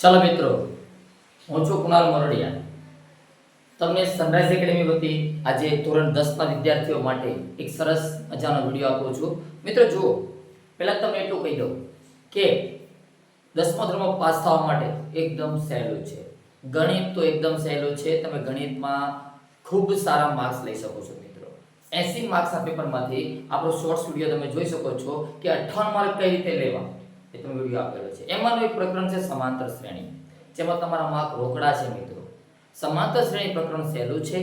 ચાલો મિત્રો, હું છું કુણાલ મોરડિયા. તમને સનરાઈઝ એકેડેમી વતી આજે ધોરણ દસના વિદ્યાર્થીઓ માટે એક સરસ મજાનો વીડિયો આપું છું. મિત્રો, જુઓ, પહેલાં તમને એટલું કહી દઉં કે દસમા ધોરણમાં પાસ થવા માટે એકદમ સહેલું છે. ગણિત તો એકદમ સહેલું છે. તમે ગણિતમાં ખૂબ સારા માર્ક્સ લઈ શકો છો મિત્રો. એસી માર્ક્સના પેપરમાંથી આપણો શોર્ટ્સ વીડિયો તમે જોઈ શકો છો કે અઠ્ઠાવન માર્ક કઈ રીતે લેવા? એ તમે વીડિયો આપેલો છે. એમાંનું એક પ્રકરણ છે સમાંતર શ્રેણી. જેમાં તમારા માર્ક રોકડા છે મિત્રો. સમાંતર શ્રેણી પ્રકરણ સહેલું છે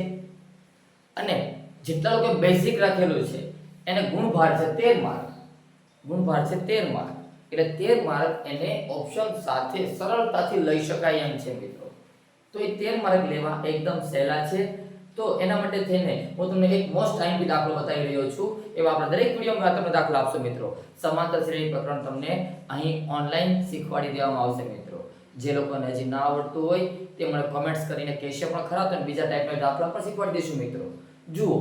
અને જેટલા લોકો બેઝિક રાખેલું છે, એને ગુણભાર છે તેર માર્ક ગુણભાર છે તેર માર્ક એટલે તેર માર્ક એને ઓપ્શન સાથે સરળતાથી લઈ શકાય એમ છે મિત્રો. તો એ તેર માર્ક લેવા એકદમ સહેલા છે. તો એના માટે થઈને હું તમને એક મોસ્ટ ટાઈમથી દાખલો બતાવી રહ્યો છું. એવા આપણા દરેક વિડીયોમાં તમને દાખલો આપશો મિત્રો. સમાંતર શ્રેણી પ્રકરણ તમને અહીં ઓનલાઈન શીખવાડી દેવામાં આવશે મિત્રો. જે લોકોને હજી ના આવડતું હોય તે મને કમેન્ટ્સ કરીને કહેશે પણ ખરા તો બીજા ટાઈપના દાખલા પણ શીખવાડી દઈશું મિત્રો. જુઓ,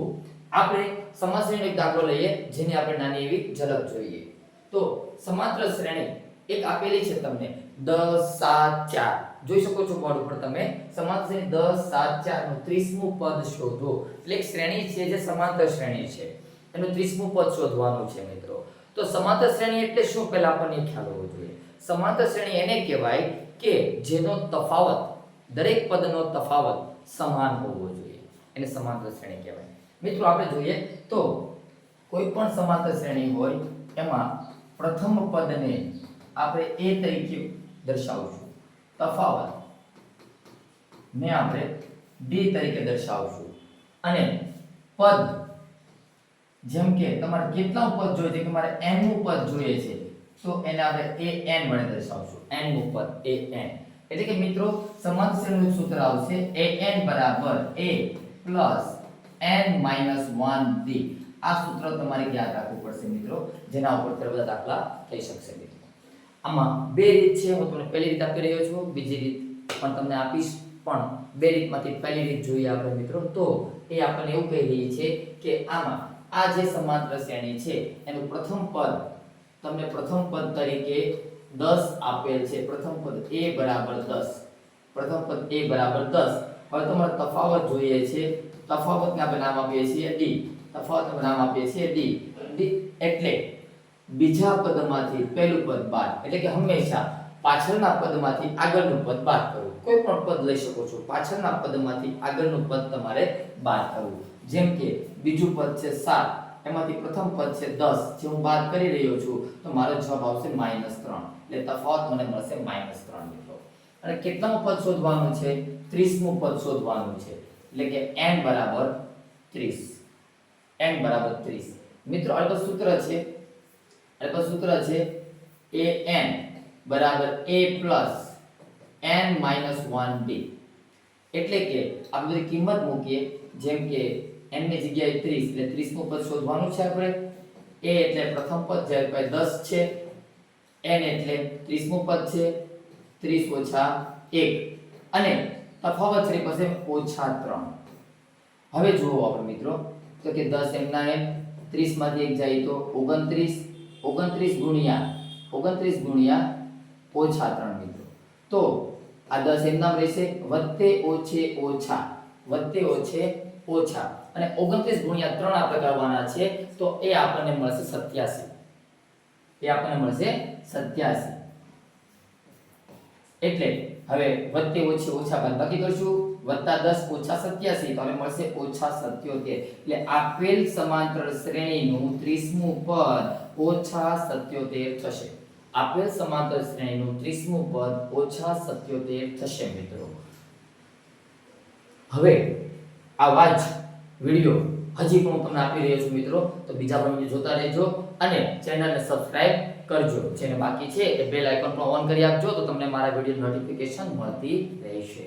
આપણે સમાજ શ્રેણીનો એક દાખલો લઈએ, જેની આપણે નાની એવી ઝલક જોઈએ. તો સમાંતર શ્રેણી એક આપેલી છે તમને. દસ, સાત, ચાર. જોઈ શકો છો બોર્ડ ઉપર તમે. સમાંતર શ્રેણી દસ, સાત, ચારનું ત્રીસમું પદ શોધો. એટલે એક શ્રેણી છે જે સમાંતર શ્રેણી છે. એનું ત્રીસમું પદ શોધવાનું છે મિત્રો. તો સમાંતર શ્રેણી એટલે શું? પહેલા આપણને ખ્યાલ હોવો જોઈએ. સમાંતર શ્રેણી એને કહેવાય કે જેનો તફાવત, દરેક પદનો તફાવત સમાન હોવો જોઈએ. એને સમાંતર શ્રેણી કહેવાય. મિત્રો, આપણે જોઈએ તો કોઈ પણ સમાંતર શ્રેણી હોય, એમાં પ્રથમ પદને આપણે એ તરીકે દર્શાવશું. તફાવત. ને આપણે ડી તરીકે દર્શાવશું અને પદ, જેમ કે તમારે કેટલા પદ જોઈએ છે, કે મારે n નું પદ જોઈએ છે, તો એને આપણે a n વડે દર્શાવશું. N નું પદ, a n. એટલે કે મિત્રો સમાંતર શ્રેણીનું સૂત્ર આવશે a n બરાબર a n 1 d. આ સૂત્ર તમારે યાદ રાખવું પડશે મિત્રો, જેના ઉપર બધા દાખલા થઈ શકશે મિત્રો. આમાં બે રીત છે, હું તમને પહેલી રીત આપી રહ્યો છું, બીજી રીત પણ તમને આપીશ પણ બે રીતમાંથી પહેલી રીત જોઈએ આપણે મિત્રો. તો એ આપણને એવું કહી રહી છે કે આમાં આ જે સમાંતર શ્રેણી છે, એનું પ્રથમ પદ તમને પ્રથમ પદ તરીકે 10 આપેલ છે. પ્રથમ પદ a બરાબર 10 પ્રથમ પદ a બરાબર 10 હવે તમારે તફાવત જોઈએ છે. તફાવતને આપણે નામ આપીએ છીએ d તફાવતનું નામ આપીએ છીએ d d એટલે બીજા પદમાંથી પહેલું પદ બાદ. એટલે કે હંમેશા પાછળના પદમાંથી આગળનું પદ બાદ કરવું. કોઈ પણ પદ લઈ શકો છો. પાછળના પદમાંથી આગળનું પદ તમારે બાદ કરવું. જેમ કે બીજું પદ છે સાત. એમાંથી પ્રથમ પદ છે 10 જે હું બાદ કરી રહ્યો છું, તો મારો જવાબ આવશે -3 એટલે તફાવત મને મળશે -3 મિત્રો. અને કેટલામું પદ શોધવાનું છે? 30મું પદ શોધવાનું છે. એટલે કે n બરાબર 30 n બરાબર 30 મિત્રો આ સૂત્ર છે એટલે પછી સૂત્ર છે an બરાબર a plus n minus 1d એટલે કે આપણે બધી કિંમત મૂકીએ, જેમ કે n ની જગ્યાએ 30 એટલે 30 નું પદ શોધવાનું છે આપણે. A એટલે પ્રથમ પદ, જ્યારે પાસે 10 છે, n એટલે 30 નું પદ છે 30 ઓછા 1 અને તફાવત છે પાસે ઓછા 3 હવે જુઓ આપણે મિત્રો, તો કે 10 એમના એમ 30 માંથી 1 જાય તો 29 29 ગુણ્યા 29 ગુણ્યા ઓછા ત્રણ મિત્રો. તો આ દસ એમ નામ રહેશે. વત્તે ઓછે ઓછા વત્તે ઓછે ઓછા. અને 29 ગુણ્યા ત્રણ આપણે કરવાના છે, તો એ આપણને મળશે 87 એ આપણને મળશે 87 એટલે હવે વત્તે ઓછે ઓછા બાદ બાકી કરશું. વત્તા દસ, ઓછા 87 તો હવે મળશે ઓછા 77 એટલે આપેલ સમાંતર શ્રેણીનું 30મું પદ ઓછા 77 થશે. આપેલ સમાંતર શ્રેણીનું 30મું પદ ઓછા 77 થશે, મિત્રો. હવે આવા જ વિડિયો હજી પણ હું તમને આપી રહ્યો છું મિત્રો. તો બીજા પણ વીડિયો જોતા રહેજો અને ચેનલને સબસ્ક્રાઇબ કરજો. જેને બાકી છે એ બેલ આઇકોન પણ ઓન કરી આપજો તો તમને મારા વીડિયો નોટિફિકેશન મળતી રહેશે.